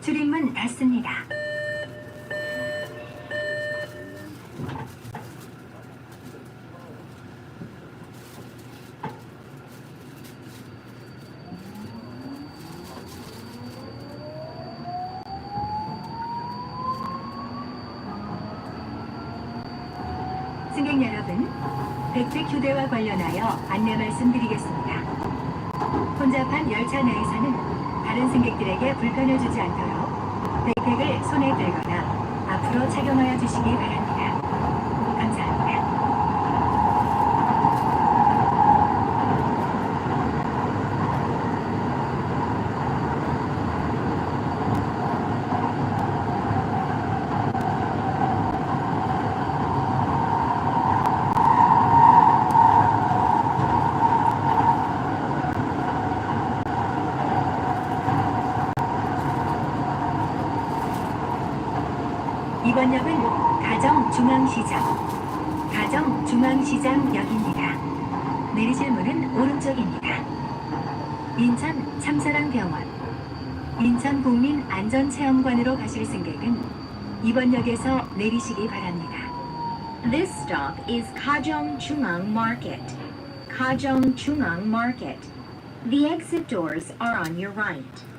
출입문 닫습니다. 승객 여러분, 백색 휴대와 관련하여 안내 말씀드리겠습니다. 혼잡한 열차 내에서는 다른 승객들에게 불편을 주지 않도록 백팩을 손에 들거나 앞으로 착용하여 주시기 바랍니다. 감사합니다. 이번 역은 가정중앙시장, 가정중앙시장역입니다. 내리실 문은 오른쪽입니다. 인천 참사랑병원, 인천국민안전체험관으로 가실 승객은 이번 역에서 내리시기 바랍니다. This stop is Kajong Chungang Market. Kajong Chungang Market. The exit doors are on your right.